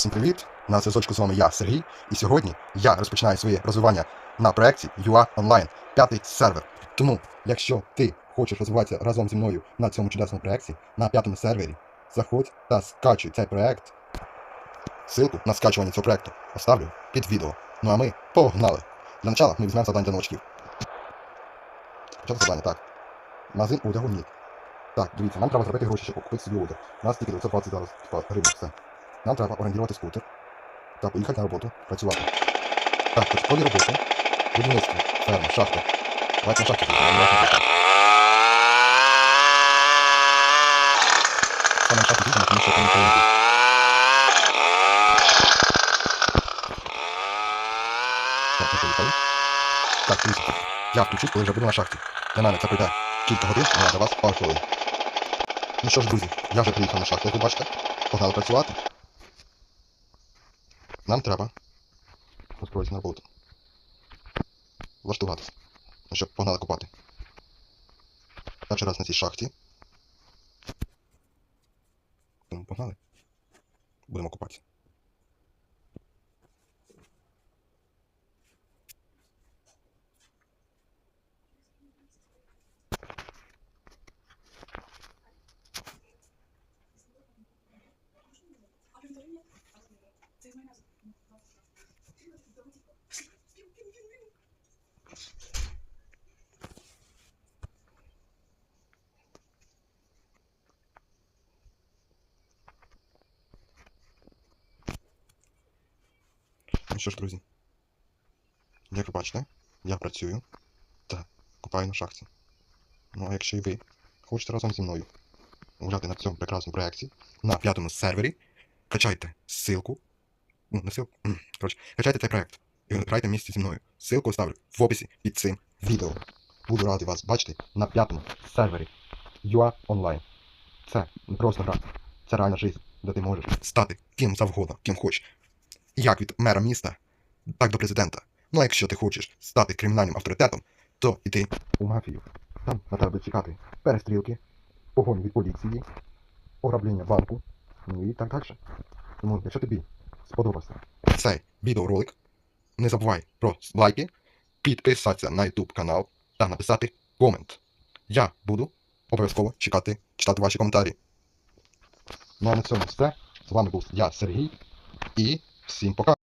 Всім привіт! На зв'язочку з вами я, Сергій, і сьогодні я розпочинаю своє розвивання на проєкті UA Online, п'ятий сервер. Тому, якщо ти хочеш розвиватися разом зі мною на цьому чудесному проєкті, на п'ятому сервері, заходь та скачуй цей проєкт. Ссылку на скачування цього проєкту оставлю під відео. Ну а ми погнали! Для начала ми візьмемо завдання для новачків. Почати завдання, так. Магазин одягу ні. Так, дивіться, нам треба зробити гроші, щоб купити собі одяг. У нас тільки 920 зараз типа, гривень, все. Нам треба орендувати скутер та поїхати на роботу, працювати. Так, полі роботи, будівництво, ферма, шахта. Давайте на шахті бути. Саме на шахті їдемо, тому що там не буде. Так, ми поїхали. Так, дивіться, я включусь, коли вже буду на шахті. Для мене це пройде кілька годин, а для вас пару хвилин. Ну що ж, друзі, я вже приїхав на шахту, як ви бачите. Погнали працювати. Нам треба устроїтися на роботу. Влаштуватися. Ну, щоб погнали купати. Перший раз на цій шахті. Тому погнали. Будемо купатися. Ну що ж, друзі. Як ви бачите, я працюю та купаю на шахті. Ну а якщо і ви хочете разом зі мною гуляти на цьому прекрасному проєкті на п'ятому сервері, качайте ссылку. Ну, не ссылку. м, Коротше, качайте цей проєкт і грайте в місті зі мною. Ссылку оставлю в описі під цим відео. Буду радий вас бачити на п'ятому сервері UA Online. Це не просто гра, це реальна життя, де ти можеш стати ким завгодно, ким хочеш. Як від мера міста, так до президента. Ну а якщо ти хочеш стати кримінальним авторитетом, то йди у мафію. Там на тебе чекати перестрілки, погонь від поліції, ограблення банку, ну і так далі. Тому, якщо тобі сподобався цей відеоролик, не забувай про лайки, підписатися на YouTube канал та написати комент. Я буду обов'язково чекати, читати ваші коментарі. Ну а на цьому все. З вами був я, Сергій, і всім пока.